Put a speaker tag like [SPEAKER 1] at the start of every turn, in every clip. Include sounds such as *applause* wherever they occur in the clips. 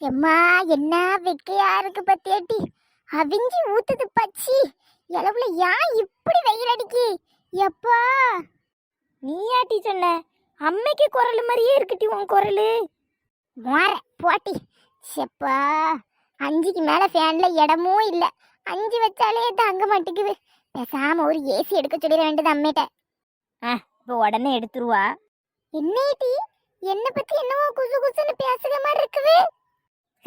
[SPEAKER 1] எம்மா என்ன வெக்கையா இருக்கு பத்தியாட்டி? அவிஞ்சி ஊத்துது பச்சி. இளவுல ஏன் இப்படி வெயில் அடிக்கி? எப்பா?
[SPEAKER 2] நீயாட்டி சொன்ன? அம்மைக்கு குரல் மாதிரியே இருக்குட்டி உன் குரல்.
[SPEAKER 1] மாற போட்டி. செப்பா அஞ்சுக்கு மேல ஃபேன்ல இடமும் இல்லை. அஞ்சு வச்சாலே தங்க மாட்டேங்குது பேசாம ஒரு ஏசி எடுக்க சொல்லிட வேண்டியது அம்மேட்ட.
[SPEAKER 2] இப்போ உடனே எடுத்துருவா.
[SPEAKER 1] என்னேட்டி என்னை பத்தி என்னவோ குசு குசுன்னு பேசுற மாதிரி இருக்குது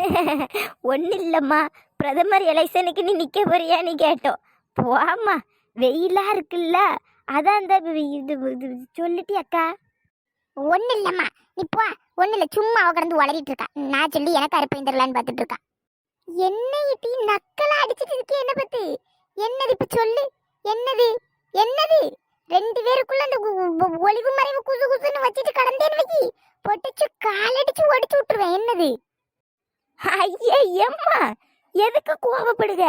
[SPEAKER 1] *laughs*
[SPEAKER 2] ஒன்றும் இல்லைம்மா பிரதமர் எலெக்ஷனுக்கு நீ நிற்க போறியான்னு கேட்டோம். போம்மா வெயிலாக இருக்குல்ல. அதான் அந்த இது இது சொல்லிட்டி அக்கா.
[SPEAKER 1] ஒன்றும் இல்லைம்மா நீ போ. ஒன்றும் இல்லை சும்மா அவ கிடந்து வளரிட்டு இருக்கா நான் சொல்லி எனக்கு அறுப்பையும் தரலான்னு பார்த்துட்டு இருக்கா என்ன இட்டி நக்கலா அடிச்சிட்டு இருக்கே என்ன பத்தி? என்னது இப்போ சொல்லு? என்னது? என்னது? ரெண்டு பேருக்குள்ள அந்த ஒளிவு மறைவு குசு குசுன்னு வச்சுட்டு கடந்தேன்னு வைக்கி பொட்டிச்சு காலடிச்சு ஒடிச்சு விட்டுருவேன். என்னது?
[SPEAKER 2] ஐயே எம்மா எதுக்கு கோவப்படுக?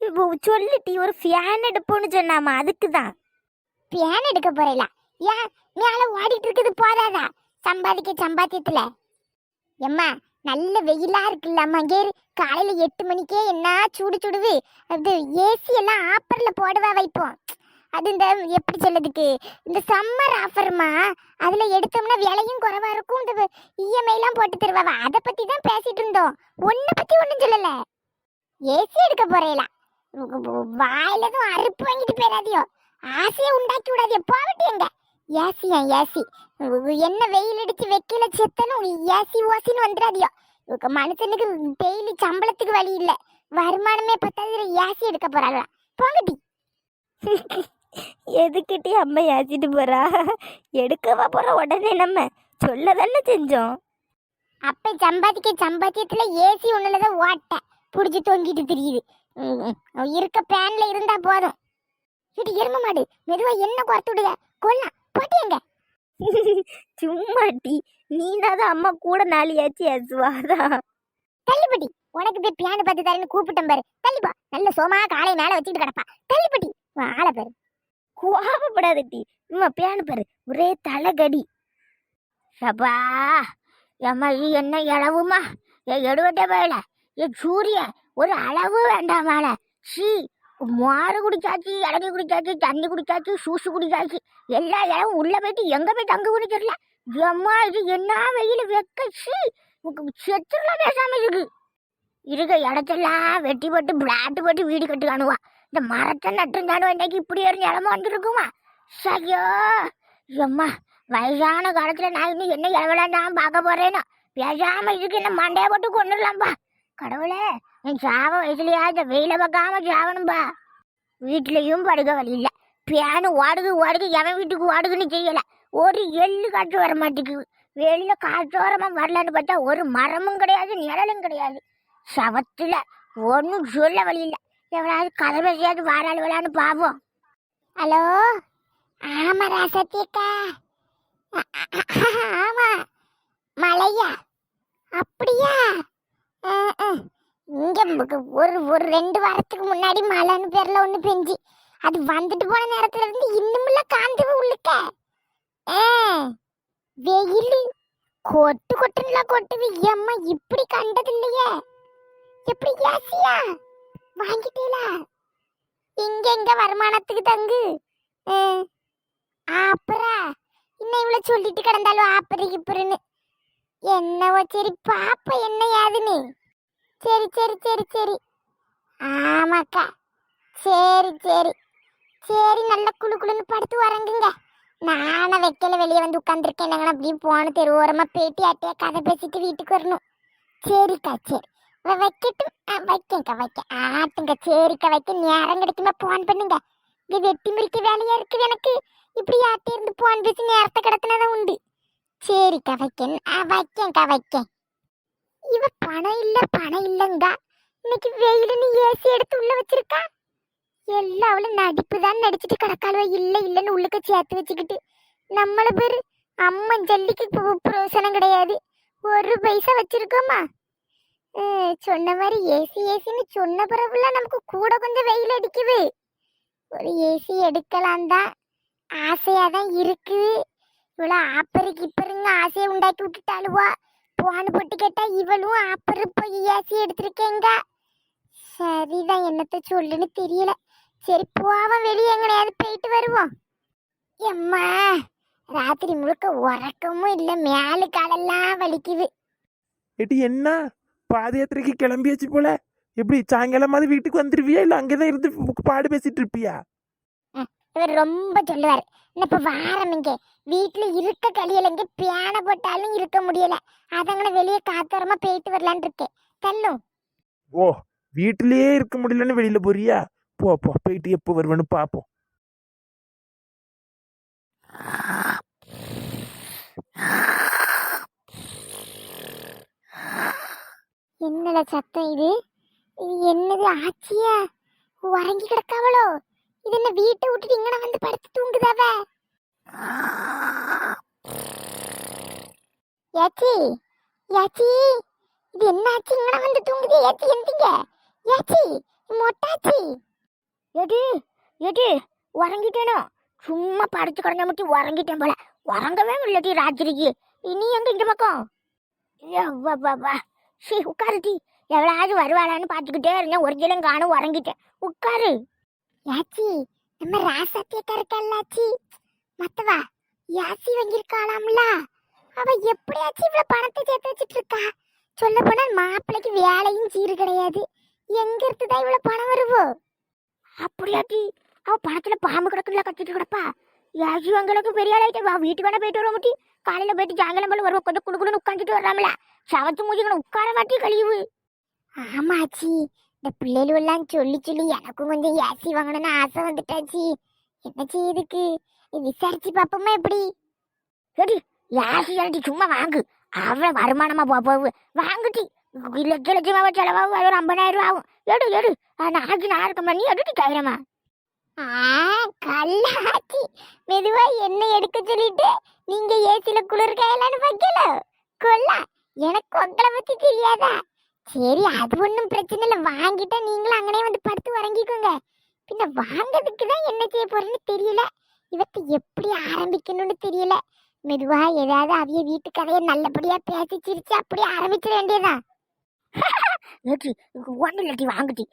[SPEAKER 2] இப்போ சொல்லிட்டி ஒரு ஃபேன் எடுப்போன்னு சொன்னாமா அதுக்கு தான்
[SPEAKER 1] ஃபேன் எடுக்க போறேல. ஏன்? மேல ஓடிட்டு இருக்குது போதாதா? சம்பாதிக்க சம்பாத்தியத்துல. எம்மா நல்ல வெயிலா இருக்குல்ல அம்மா. காலையில எட்டு மணிக்கே என்ன சூடு சுடுது. அது ஏசி எல்லாம் ஆப்பர்ல போடுவா வைப்போம். அது இந்த எப்படி சொல்லதுக்கு இந்த சம்மர் ஆஃபர்மா அதில் எடுத்தோம்னா விலையும் குறைவாக இருக்கும். இந்த இஎம்ஐலாம் போட்டு தருவாவா? அதை பற்றி தான் பேசிகிட்டு இருந்தோம். ஒன்றை பற்றி ஒன்றும் சொல்லலை. ஏசி எடுக்க போகிறேலாம் வாயில எதுவும் அறுப்பு வாங்கிட்டு போயிடாதியோ. ஆசையை உண்டாக்கி விடாதியோ. போகட்டு எங்க. ஏசியா ஏசி என்ன வெயில் அடிச்சு வெக்கையில செத்தனும்? ஏசி ஓசின்னு வந்துடாதியோ. இவங்க மனுஷனுக்கு டெய்லி சம்பளத்துக்கு வழி இல்லை. வருமானமே பத்தாது ஏசி எடுக்க போறாங்க போங்கடி. *laughs*
[SPEAKER 2] எதுக்கிட்டி அம்மா ஏசிட்டு போறா? எடுக்கவா போற உடனே நம்ம? சொல்ல தானே செஞ்சோம்.
[SPEAKER 1] அப்ப சம்பாதிக்க சம்பாத்தியத்துல ஏசி ஒண்ணுலதான் ஓட்ட. புடிச்சு தொங்கிட்டு தெரியுது. இருக்க பேன்ல இருந்தா போதும். இது எரும மாடு மெதுவா என்ன குறைத்து விடுங்க கொல்லாம் போட்டி எங்க? *laughs*
[SPEAKER 2] சும்மாட்டி நீனாதான் அம்மா கூட நாளையாச்சு ஏசுவாதான்
[SPEAKER 1] தள்ளிப்பட்டி. உனக்கு போய் பியானு பார்த்து தரேன்னு கூப்பிட்டேன் பாரு. தள்ளிப்பா. நல்ல சோமா காலை மேல வச்சுட்டு கிடப்பா. தள்ளிப்பட்டி. ஆளை பாரு.
[SPEAKER 2] கோபப்படாதட்டி இம்மா பேனு பாரு. ஒரே தலைகடி. சபா எம்மா இது என்ன இளவுமா? ஏ எடுவட்டே போயில. ஏ சூரிய ஒரு அளவு வேண்டாமால சீ மாறு குடிச்சாச்சு இறங்கி குடிச்சாச்சு தண்ணி குடிச்சாச்சு சூசு குடிச்சாச்சு. எல்லா இடம் உள்ளே போயிட்டு எங்கே போய் தங்க குடிச்சிடல அம்மா இது என்ன வெயில் வெக்க சீ. செத்துலாம் பேசாம இருக்கு. இருக்க இடத்தெல்லாம் வெட்டி போட்டு பிளாட்டு போட்டு வீடு கட்டுக்கானுவா. இந்த மரத்தை நட்டுருந்தாலும் இன்னைக்கு இப்படி ஒரு நிலம வந்திருக்குமா? ஐயோ எம்மா வயசான காலத்துல நான் இன்னும் என்ன இளவலாண்டாம் பார்க்க போறேனோ? பேசாம இதுக்கு என்ன மண்டையை போட்டு கொண்டுடலாம்ப்பா கடவுளே என் சாவ வயசுலயா இந்த வெயில பார்க்காம சாவணும்பா? வீட்லயும் படுக்க வழி இல்ல. பியானு ஓடுது ஓடுது எவன் வீட்டுக்கு ஓடுதுன்னு செய்யல ஒரு எள்ளு காற்று வர மாட்டேங்குது. வெளியில காற்றோரமா வரலான்னு பார்த்தா ஒரு மரமும் கிடையாது நிழலும் கிடையாது. சவத்துல ஒன்றும் சொல்ல வழி இல்லை. எவனாவது கதை பேசியாவது வாராளுவலான்னு பார்ப்போம்
[SPEAKER 1] ஹலோ? ஆமா ராசத்தியக்கா *laughs* ஆமா. மழையா அப்படியா? அஹ், இங்க ஒரு ஒரு ரெண்டு வாரத்துக்கு முன்னாடி மழைன்னு பேர்ல ஒண்ணு பெஞ்சி. அது வந்துட்டு போன நேரத்துல இருந்து இன்னுமுள்ள காந்து உள்ளுக்க. வெயில். கொட்டு கொட்டுன்னா கொட்டுது. ஏம்மா இப்படி கண்டது இல்லையே எப்படி ஏசியா வாங்கிட்டீங்களா இங்க எங்க வருமானத்துக்கு தங்கு. ஆப்பரா இன்னும் இவ்வளவு சொல்லிட்டு கிடந்தாலும் ஆப்பரி இப்புறன்னு என்னவோ சரி பாப்ப என்ன யாதுன்னு சரி சரி சரி சரி. ஆமாக்கா. சரி சரி. சரி நல்ல குளு குளுன்னு படுத்து வரங்குங்க நானும் வைக்கல வெளியே வந்து உட்காந்துருக்கேன் நாங்கள் அப்படியே போன ஓரமாக பேட்டி ஆட்டியா கதை பேசிட்டு வீட்டுக்கு வரணும். சரிக்கா சரி. வைக்கட்டும். வைக்கங்க வைக்க ஆட்டுங்க சரிக்கா வைக்க நேரம் கிடைக்குமா போன் பண்ணுங்க. இது வெட்டி முறிக்க வேலையா இருக்குது எனக்கு. இப்படி ஆட்டி இருந்து போன் பேசி நேரத்தை கிடத்தினதான் உண்டு. சரிக்கா வைக்க ஆ வைக்க இவ பணம் இல்லை பணம் இல்லங்க. இன்னைக்கு வெயிலுன்னு ஏசி எடுத்து உள்ள வச்சிருக்கா? எல்லாம் அவளும் நடிப்பு தான் நடிச்சிட்டு கிடக்காளுவ. இல்லை இல்லைன்னு உள்ளுக்க சேர்த்து வச்சுக்கிட்டு. நம்மள பேர் அம்மன் ஜல்லிக்கு பு- புரோசனம் கிடையாது. ஒரு பைசா வச்சிருக்கோமா? சொன்ன மாதிரி ஏசி ஏசின்னு சொன்ன பிறகுல நமக்கு கூட கொஞ்சம் வெயில் அடிக்குது. ஒரு ஏசி எடுக்கலாம் தான் ஆசையாக தான் இருக்குது இவ்வளோ ஆப்பரு கிப்பருங்க ஆசையை உண்டாக்கி விட்டுட்டாளுவா போன்னு போட்டு கேட்டால் இவளும் ஆப்பரு போய் ஏசி எடுத்திருக்கேங்க. சரிதான் என்னத்த சொல்லுன்னு தெரியல. சரி போவோம் வெளியே எங்கனையாவது போயிட்டு வருவோம். எம்மா ராத்திரி முழுக்க உறக்கமும் இல்லை மேலு காலெல்லாம் வலிக்குது.
[SPEAKER 3] ஏட்டி என்ன? பாத யாத்திரைக்கு கிளம்பியாச்சு போல. எப்படி சாயங்காலமாவது வீட்டுக்கு வந்துருவியா? இல்லை அங்கேதான் இருந்து பாடு பேசிட்டு இருப்பியா?
[SPEAKER 1] இவர் ரொம்ப சொல்லுவார். இப்ப வாரம் இங்க. வீட்டுல இருக்க கலியல இங்க பியான போட்டாலும் இருக்க முடியல. அதங்கன வெளியே காத்தோரமா போயிட்டு வரலான் இருக்கேன். தள்ளும்
[SPEAKER 3] ஓ வீட்டிலேயே இருக்க முடியலன்னு வெளியில போறியா? போ போ போயிட்டு எப்போ வருவேன்னு பார்ப்போம்
[SPEAKER 1] என்னடா சத்தம் இது? இது என்னது ஆச்சியா? உறங்கி கிடக்காவளோ? இது என்ன வீட்டை விட்டுட்டு இங்கே வந்து படுத்து தூங்குதாவ? ஏச்சி ஏச்சி இது என்ன ஆச்சு? இங்கன வந்து தூங்குது. ஏச்சி எந்திங்க. ஏச்சி மொட்டாச்சி.
[SPEAKER 2] எடு எடு உறங்கிட்டேனோ? சும்மா படுத்து கிடந்த மட்டும் உறங்கிட்டேன் போல. உறங்கவே இல்லடி ராத்திரிக்கு இனி எங்க இந்த பக்கம்? வா. ஷீ உட்காருதி எவ்வளவு வருவாளான்னு பார்த்துக்கிட்டே இருந்தேன். ஒரு காணும் உறங்கிட்டேன். உட்காரு.
[SPEAKER 1] யாச்சி நம்ம ராசாத்தியக்கா இருக்கல்லாச்சி மத்தவா யாசி வாங்கியிருக்காளாம்ல? அவ எப்படியாச்சும் இவ்வளவு பணத்தை சேர்த்து வச்சிட்டு இருக்கா சொல்ல போனா மாப்பிள்ளைக்கு வேலையும் சீரு கிடையாது. எங்க இருந்துதான் இவ்வளவு பணம் வருவோ?
[SPEAKER 2] அப்படியாட்டி அவ பணத்துல பாம்பு கிடக்குல கட்டிட்டு கிடப்பா. யாசி அங்களுக்கு பெரிய ஆளாயிட்ட வா வீட்டுக்கு வேணா போயிட்டு வர முட்டி. காலையில போயிட்டு சாயங்காலம் போல வருவோம். கொஞ்சம் குடுக்குன்னு உட்காந்துட்டு வர்றாமல. சவத்து மூஞ்சிக்கணும் உட்கார மாட்டி கழிவு.
[SPEAKER 1] ஆமாச்சி. இந்த பிள்ளைகள் எல்லாம் சொல்லி சொல்லி எனக்கும் கொஞ்சம் ஏசி வாங்கணும்னு ஆசை வந்துட்டாச்சி. என்ன செய்யுதுக்கு விசாரிச்சு பார்ப்போமா எப்படி?
[SPEAKER 2] சரி ஏசி எழுதி சும்மா வாங்கு. அவள வருமானமா போ போவு வாங்குட்டி லட்ச லட்சமாக செலவாகும். அது ஒரு ஐம்பதாயிரம் ரூபா ஆகும். எடு எடு. நாளைக்கு நான் இருக்க நீ எடுத்து தைரமா
[SPEAKER 1] கல்லாச்சி மெதுவா என்ன எடுக்க சொல்லிட்டு நீங்க ஏசில குளிர் காயலான்னு வைக்கல? கொல்லா. எனக்கு உங்களை பத்தி தெரியாதா? சரி அது ஒன்றும் பிரச்சனை இல்லை. வாங்கிட்டா நீங்களும் அங்கனே வந்து படுத்து உறங்கிக்கோங்க. பின்ன வாங்கிறதுக்கு தான் என்ன செய்ய போறேன்னு தெரியல. இவத்தை எப்படி ஆரம்பிக்கணும்னு தெரியல. மெதுவா ஏதாவது அவிய வீட்டு கதையை நல்லபடியா பேசி சிரிச்சு அப்படியே ஆரம்பிச்சிட வேண்டியதான்
[SPEAKER 2] ஏற்றி ஒன்றும் இல்லாட்டி வாங்குட்டி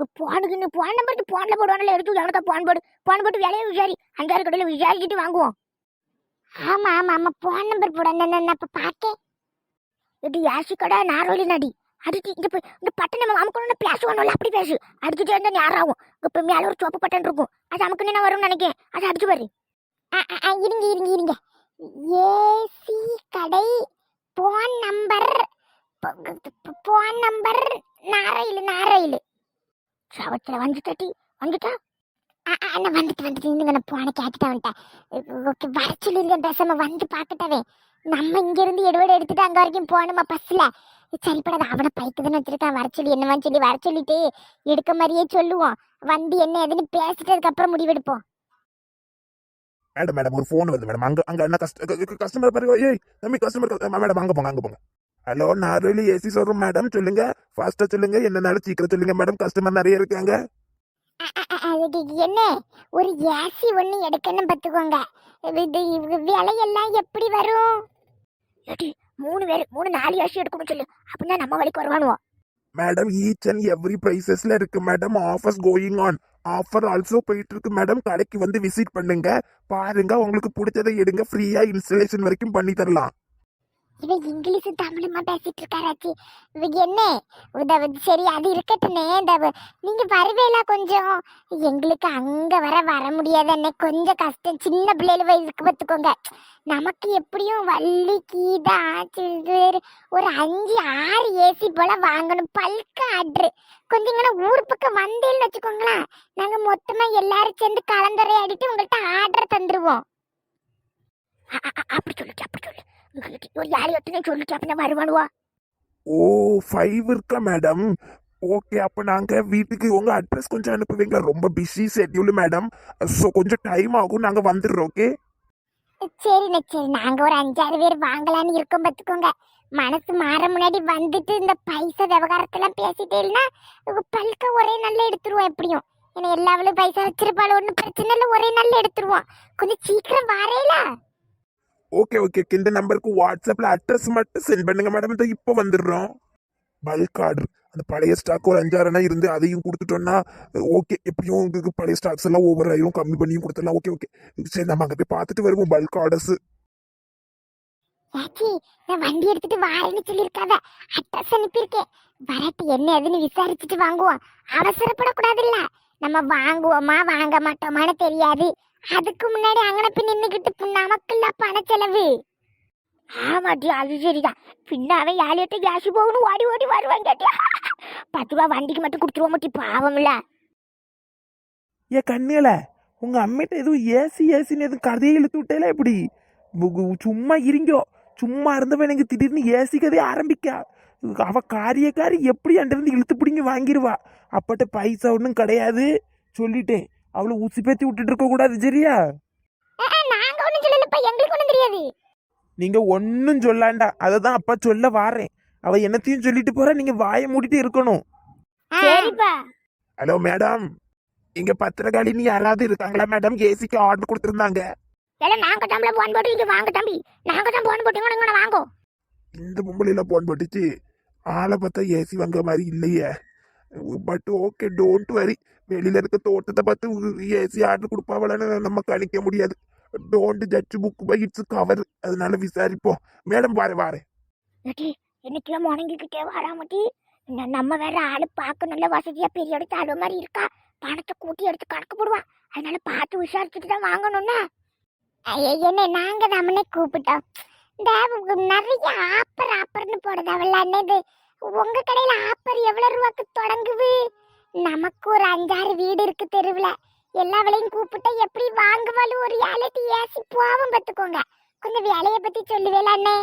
[SPEAKER 2] போனுக்குன்னு போன் நம்பருக்கு போன்ல போடுவானல எடுத்து எவனுக்கா போன் போடு. போன் போட்டு வேலையை விசாரி. அஞ்சாறு கடையில் விசாரிச்சுட்டு வாங்குவோம்.
[SPEAKER 1] ஆமா ஆமா ஆமா போன் நம்பர் போட. நான் அப்ப பார்த்தேன்
[SPEAKER 2] இது யாசி கடை நாரோலி நடி. அடிச்சு இந்த ப- இந்த பட்டன் நம்ம அமுக்கணும்னு பேசுவானோல அப்படி பேசு. அடிச்சுட்டே இருந்தா நேரம் இப்போ மேலே ஒரு சோப்பு பட்டன் இருக்கும். அது அமுக்குன்னு நான் வரும்னு நினைக்கிறேன் அதை அடிச்சு பாரு.
[SPEAKER 1] ஆ, ஆ, ஆ, இருங்க இருங்க இருங்க. ஏசி கடை போன் நம்பர் போன் நம்பர் நாரையில் நாரையில்
[SPEAKER 2] சவத்தில் வந்து தட்டி வந்துட்டா?
[SPEAKER 1] நான் வந்துட்டு வந்துட்டு. இருந்துங்க நான் போன கேட்டுட்டேன் ஓகே வர சொல்லியிருக்கேன் பேசாம வந்து பார்க்கட்டவே நம்ம இங்கேருந்து எடுவடை எடுத்துட்டு அங்கே வரைக்கும் போகணுமா பஸ்ஸில் சரிப்படாது அவனை பைக்கு வச்சுருக்கான். வர சொல்லி என்னவான்னு சொல்லி வர சொல்லிட்டு எடுக்க மாதிரியே சொல்லுவோம். வந்து என்ன எதுன்னு பேசிட்டதுக்கு அப்புறம் முடிவெடுப்போம்.
[SPEAKER 3] மேடம் மேடம் ஒரு ஃபோன் வருது மேடம். அங்கே அங்கே என்ன கஸ்ட கஸ்டமர் பாருங்க ஏய் தம்பி கஸ்டமர் மேடம் அங்கே போங்க அங்கே போங்க. ஹலோ நார்வேலி ஏசி ஷோரூம் மேடம் சொல்லுங்க. ஃபாஸ்டா சொல்லுங்க. என்னனாலும் சீக்கிரம் சொல்லுங்க மேடம் கஸ்டமர் நிறைய இருக்காங்க.
[SPEAKER 1] என்ன? ஒரு ஏசி ஒண்ணு எடுக்கணும் பார்த்துக்கோங்க. விலையெல்லாம் எப்படி வரும்?
[SPEAKER 2] ஏடி மூணு பேர் மூணு நாலு யாசி எடுக்கணும் சொல்லு. அப்படின்னா நம்ம வழிக்கு வருவானுவோம்
[SPEAKER 3] மேடம் ஈச் அண்ட் எவ்ரி பிரைசஸ்ல இருக்கு madam offers going on offer also போயிட்டு இருக்கு மேடம் கடைக்கு வந்து விசிட் பண்ணுங்க. பாருங்க உங்களுக்கு பிடிச்சதை எடுங்க. ஃப்ரீயா இன்ஸ்டலேஷன் வரைக்கும் பண்ணி தரலாம்.
[SPEAKER 1] இவன் இங்கிலீஷ் தமிழுமா பேசிட்டு இருக்காராச்சு இவங்க என்ன? உதவு சரி அது இருக்கட்டுமே இந்த நீங்கள் நீங்க வருவேலா கொஞ்சம். எங்களுக்கு அங்க வர வர முடியாதுன்னு கொஞ்சம் கஷ்டம். சின்ன பிள்ளைகள் வயசுக்கு பார்த்துக்கோங்க நமக்கு எப்படியும் வள்ளி கீதா சிறு ஒரு அஞ்சு ஆறு ஏசி போல வாங்கணும். Bulk order. கொஞ்சம் இங்கே ஊர் பக்கம் வந்தேன்னு வச்சுக்கோங்களேன். நாங்க மொத்தமா எல்லாரும் சேர்ந்து கலந்துரையாடிட்டு உங்கள்கிட்ட ஆர்டர் தந்துருவோம்.
[SPEAKER 2] அப்படி சொல்லுச்சு அப்படி சொல்லு. ஒரு ஏழு எட்டுனே சொல்லிச்சு அப்படின்னா வருவானுவா?
[SPEAKER 3] ஓ ஃபைவ் இருக்கா மேடம் ஓகே அப்போ நாங்கள் வீட்டுக்கு உங்கள் அட்ரஸ் கொஞ்சம் அனுப்புவீங்களா? ரொம்ப பிஸி ஷெட்யூல் மேடம் ஸோ கொஞ்சம் டைம் ஆகும் நாங்கள் வந்துடுறோம் ஓகே
[SPEAKER 1] சரிண்ணே சரி. நாங்க ஒரு அஞ்சாறு பேர் வாங்கலாம்னு இருக்கோம் பார்த்துக்கோங்க. மனசு மாற முன்னாடி வந்துட்டு இந்த பைசா விவகாரத்தெல்லாம் பேசிட்டே இல்லைன்னா பல்க ஒரே நல்ல எடுத்துருவோம் எப்படியும். ஏன்னா எல்லாவளும் பைசா வச்சிருப்பாள் ஒன்றும் பிரச்சனை இல்லை ஒரே நல்ல எடுத்துருவோம். கொஞ்சம் சீக்கிரம் வாரேல.
[SPEAKER 3] ஓகே ஓகே இந்த நம்பருக்கு வாட்ஸ்அப்பில் அட்ரஸ் மட்டும் சென்ட் பண்ணுங்க மேடம் இதை இப்போ வந்துடுறோம். பல்க் ஆர்டர் அந்த பழைய ஸ்டாக் ஒரு அஞ்சாறுனா இருந்து அதையும் கொடுத்துட்டோம்னா ஓகே எப்படியும் உங்களுக்கு பழைய ஸ்டாக்ஸ் எல்லாம் ஓவர் ஆயிரும். கம்மி பண்ணியும் கொடுத்துடலாம். ஓகே ஓகே சரி நம்ம அங்கே போய் பார்த்துட்டு வருவோம் பல்க் ஆர்டர்ஸ்
[SPEAKER 1] ஏச்சி நான் வண்டி எடுத்துட்டு வாரேன்னு சொல்லியிருக்காத. அட்ரஸ் அனுப்பியிருக்கேன். வரட்டு என்ன ஏதுன்னு விசாரிச்சுட்டு வாங்குவோம். அவசரப்படக்கூடாதுல்ல. நம்ம வாங்குவோமா வாங்க மாட்டோமான்னு தெரியாது. அதுக்கு முன்னாடி அங்கன போய் நின்றுக்கிட்டு நமக்குல்ல பண செலவு
[SPEAKER 2] ஆமாட்டி அது சரிதான். பின்னாவே அவன் ஏழையிட்ட கேஸ் போகணும் ஓடி ஓடி வருவாங்க கேட்டியா பத்து ரூபா வண்டிக்கு மட்டும் கொடுத்துருவோம் மாட்டி பாவம்ல.
[SPEAKER 3] ஏ கண்ணியல உங்க அம்மிட்ட எதுவும் ஏசி ஏசின்னு எதுவும் கதையை இழுத்து விட்டேல எப்படி? சும்மா இருங்கோ. சும்மா இருந்தவன் எனக்கு திடீர்னு ஏசி கதையை ஆரம்பிக்கா. அவ காரியக்காரி எப்படி இருந்து இழுத்து பிடிங்கி வாங்கிடுவா அப்பட்ட பைசா ஒன்றும் கிடையாது. சொல்லிட்டேன். அவளை ஊசி பேத்தி விட்டுட்டு இருக்க கூடாது சரியா?
[SPEAKER 1] நாங்க
[SPEAKER 3] ஒன்றும் சொல்லாண்டா. அதை தான் அப்பா சொல்ல வாரேன் அவ என்னத்தையும் சொல்லிட்டு போறா நீங்க வாயை மூடிட்டு இருக்கணும்.
[SPEAKER 2] சரிப்பா.
[SPEAKER 3] Hello madam. இங்க பத்திரகாளினி யாராவது இருக்காங்களா மேடம்? ஏசிக்கு ஆர்டர் கொடுத்துருந்தாங்க.
[SPEAKER 2] நாங்க தம்பள போன் போட்டு இங்க வாங்க தம்பி. நாங்க தான் போன் போட்டு வாங்கோ
[SPEAKER 3] இந்த பொம்பளையில போன் போட்டுச்சு. ஆளை பார்த்தா ஏசி வாங்க மாதிரி இல்லையே. பட் ஓகே டோன்ட் வரி வெளியில் இருக்க தோட்டத்தை பார்த்து ஏசி ஆர்டர் கொடுப்பாவலன்னு நம்ம கணிக்க முடியாது. Don't judge book by its cover அதனால விசாரிப்போம். மேடம் வாரேன் வாரேன்
[SPEAKER 2] ஏட்டி என்னைக்கெல்லாம் முணங்கிக்கிட்டே வராமட்டி நம்ம வேற ஆளு பார்க்க நல்ல வசதியா பெரிய இடத்து ஆளு மாதிரி இருக்கா? பணத்தை கூட்டி எடுத்து கணக்கு போடுவான் அதனால பார்த்து விசாரிச்சுட்டு தான் வாங்கணும்னா
[SPEAKER 1] என்ன நாங்க நம்மளே கூப்பிட்டோம். இந்த நிறைய ஆப்பர் ஆப்பர்னு போடுதாவல்ல என்னது உங்க கடையில ஆப்பர் எவ்வளவு ரூபாய்க்கு தொடங்குது? நமக்கு ஒரு அஞ்சாறு வீடு இருக்கு தெருவில். எல்லா வேலையும் கூப்பிட்டா எப்படி வாங்குவாலும் ஒரு ஏழைட்டு ஏசி போவோம் பார்த்துக்கோங்க. கொஞ்சம் வேலையை பற்றி சொல்லுவேல அண்ணே.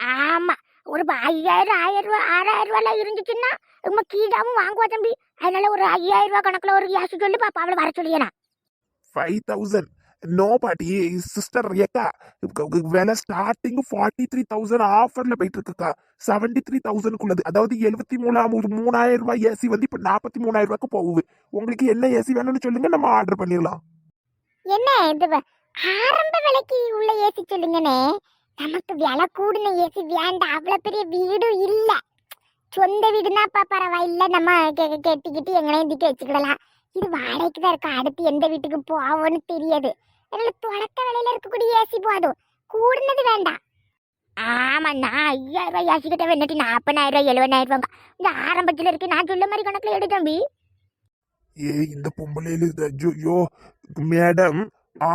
[SPEAKER 2] ஆமாம் ஒரு ஐயாயிரம் ஆயிரம் ரூபா ஆறாயிரம் ரூபாலாம் இருந்துச்சுன்னா ரொம்ப கீழாவும் வாங்குவா தம்பி. அதனால ஒரு ஐயாயிரம் ரூபா கணக்கில் ஒரு ஏசி சொல்லி பாப்பா அவளை வர சொல்லியனா
[SPEAKER 3] ஃபைவ் தௌசண்ட் நோ பாட்டி சிஸ்டர் ஏக்கா விலை ஸ்டார்டிங் ஃபார்ட்டி த்ரீ தௌசண்ட் ஆஃபர்ல போயிட்டு இருக்குக்கா செவன்டி த்ரீ தௌசண்ட்க்குள்ளது அதாவது எழுபத்தி மூணாம் ஒரு மூணாயிரம் ரூபாய் ஏசி வந்து இப்போ நாற்பத்தி மூணாயிரம் ரூபாய்க்கு போகுது. உங்களுக்கு என்ன ஏசி வேணும்னு சொல்லுங்க நம்ம ஆர்டர் பண்ணிடலாம்.
[SPEAKER 1] என்ன இது ஆரம்ப விலைக்கு உள்ள ஏசி சொல்லுங்கண்ணே. நமக்கு விலை கூடின ஏசி வேண்டாம் அவ்வளோ பெரிய வீடும் இல்லை. சொந்த வீடுனாப்பா பரவாயில்ல. நம்ம கே- கே- கெட்டிக்கிட்டு எங்கனையும் திக்க வச்சுக்கிடலாம். இது வாடகைக்கு தான் இருக்கும் அடுத்து எந்த வீட்டுக்கு போவோன்னு தெரியாது. அதனால தொடக்க விலையில இருக்கக்கூடிய ஏசி போதும். கூடுனது வேண்டாம்.
[SPEAKER 2] ஆமாண்ணா ஐயாயிரம் ரூபாய் கேஸ் கிட்ட வேணுட்டி நாற்பதாயிரம் ரூபாய் எழுபதாயிரம் ரூபாய் இந்த ஆரம்பத்துல இருக்கு. நான் சொல்ல மாதிரி கணக்கில் எடு தம்பி.
[SPEAKER 3] ஏ இந்த பொம்பளையில ஐயோ மேடம்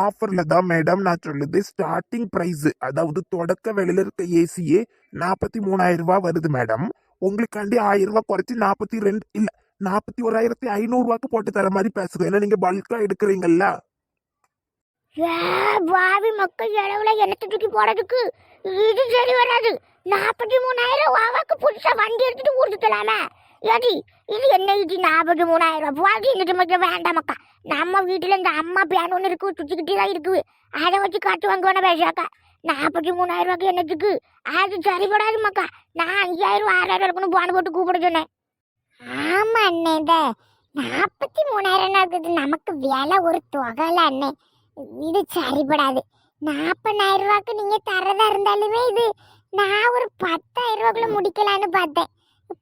[SPEAKER 3] ஆஃபர்ல தான் மேடம் நான் சொல்லுது. ஸ்டார்டிங் ப்ரைஸ் அதாவது தொடக்க விலையில இருக்க ஏசியே நாற்பத்தி மூணாயிரம் ரூபாய் வருது மேடம். உங்களுக்காண்டி ஆயிரம் ரூபாய் குறைச்சி நாற்பத்தி ரெண்டு இல்லை நாற்பத்தி ஓராயிரத்தி ஐநூறு போட்டு தர மாதிரி பேசுறேன் ஏன்னா நீங்கள் பல்கா
[SPEAKER 2] எடுக்கிறீங்களா பாவி மக்கள் இளவுல எண்ணத்தை தூக்கி போறதுக்கு இது சரி வராது. நாற்பத்தி மூணாயிரம் வாவாக்கு புதுசா வண்டி எடுத்துட்டு ஊர்த்துக்கலாமே ஏடி இது என்ன இது நாற்பத்தி மூணாயிரம்? ரூபாய் இந்த மட்டும் வேண்டாம் மக்கா. நம்ம வீட்டுல இந்த அம்மா பேன் ஒன்று இருக்கு சுத்திக்கிட்டே தான் இருக்குது அதை வச்சு காற்று வாங்குவான பேசாக்கா நாற்பத்தி மூணாயிரம் ரூபாய்க்கு என்னத்துக்கு? அது சரிபடாது மக்கா. நான் அஞ்சாயிரம் ஆறாயிரம் இருக்குன்னு போன போட்டு கூப்பிட சொன்னேன்.
[SPEAKER 1] ஆமா அண்ணே இந்த நாற்பத்தி மூணாயிரம் இருக்குது? நமக்கு விலை ஒரு தொகைல அண்ணே. இது சரிபடாது. நாற்பதாயிரம் ரூபாய்க்கு நீங்க தரதா இருந்தாலுமே இது நான் ஒரு பத்தாயிரம் ரூபாய்க்குள்ள முடிக்கலான்னு பார்த்தேன்.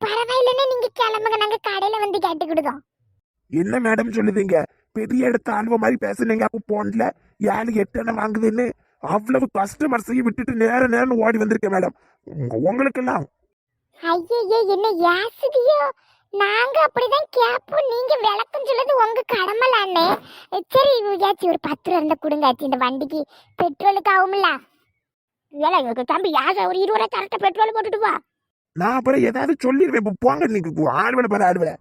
[SPEAKER 1] பரவாயில்லன்னு நீங்க கிளம்புங்க. நாங்க கடையில வந்து கேட்டுக்கிடுதோம்.
[SPEAKER 3] என்ன மேடம் சொல்லுதீங்க? பெரிய இடத்த ஆழ்வ மாதிரி பேசுனீங்க. அப்போ போன்ல ஏழு எட்டு வாங்குதுன்னு அவ்வளவு கஸ்டமர்ஸையும் விட்டுட்டு நேர நேரம் ஓடி வந்திருக்கேன் மேடம் உங்களுக்கெல்லாம்.
[SPEAKER 1] ஐயையே என்ன யாசுதியோ நாங்க அப்படிதான் கேப்போம் நீங்க விளக்கம் சொல்றது உங்க கடமைலானே சரி ஏச்சி ஒரு பத்து ரூபா இருந்தா கொடுங்க ஆச்சி இந்த வண்டிக்கு பெட்ரோலுக்கு ஆகும்ல.
[SPEAKER 2] ஏல இவருக்கு தம்பி யாசை ஒரு இருபது ரூபாய் கரெக்டாக பெட்ரோல் போட்டுட்டு வா.
[SPEAKER 3] நான் அப்புறம் ஏதாவது சொல்லிடுவேன். இப்போ போங்க நீங்க ஆடுவேல பாரு ஆடுவேல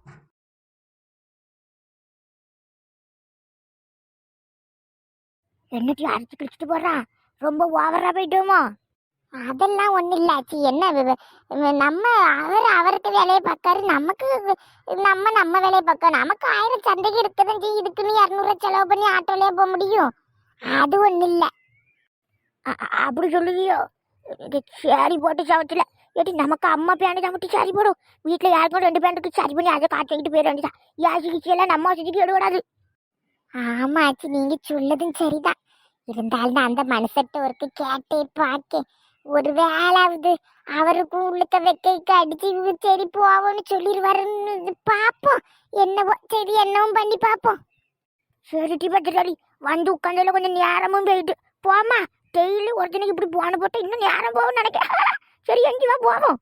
[SPEAKER 2] என்னட்டி அரைச்சு கிழிச்சிட்டு போடுறான் ரொம்ப ஓவரா போயிட்டோமோ.
[SPEAKER 1] அதெல்லாம் ஒன்றும் இல்ல ஆச்சி என்ன நம்ம அவர் அவருக்கு வேலையை பார்க்காரு. நமக்கு நம்ம நம்ம வேலையை பார்க்கணும். நமக்கு ஆயிரம் சந்தைக்கு இருக்குதுன்னு இதுக்குன்னு இரநூறுவா செலவு பண்ணி ஆட்டோலேயே போக முடியும். அது ஒன்றும் இல்லை.
[SPEAKER 2] அப்படி சொல்லுவியோ? இது போட்டு சவத்துல ஏடி நமக்கு அம்மா பேண்ட் சமைச்சு சரி போடும். வீட்டில் யாருக்கும் ரெண்டு பேண்ட்டுக்கு சரி பண்ணி அதை காட்டிக்கிட்டு போயிட வேண்டியதான் யாசி கிச்சி நம்ம வசதிக்கு எடுவிடாது
[SPEAKER 1] ஆமா ஆச்சி நீங்க சொல்லதும் சரிதான். இருந்தாலும் அந்த மனுஷட்ட ஒருக்கு கேட்டே பார்க்கேன். ஒரு வேளாவது அவருக்கும் உள்ளுக்க வெக்கைக்கு அடிச்சு சரி போவோம்னு சொல்லிடுவாருன்னு பார்ப்போம் என்னவோ சரி என்னவும் பண்ணி பார்ப்போம்
[SPEAKER 2] சரிட்டி பத்திரி வந்து உட்காந்ததுல கொஞ்சம் நேரமும் போயிட்டு. போமா டெய்லி ஒருத்தனுக்கு இப்படி போன போட்டு இன்னும் நேரம் போகும் நினைக்கிறேன் *laughs* சரி எங்கேயுமா போவோம்.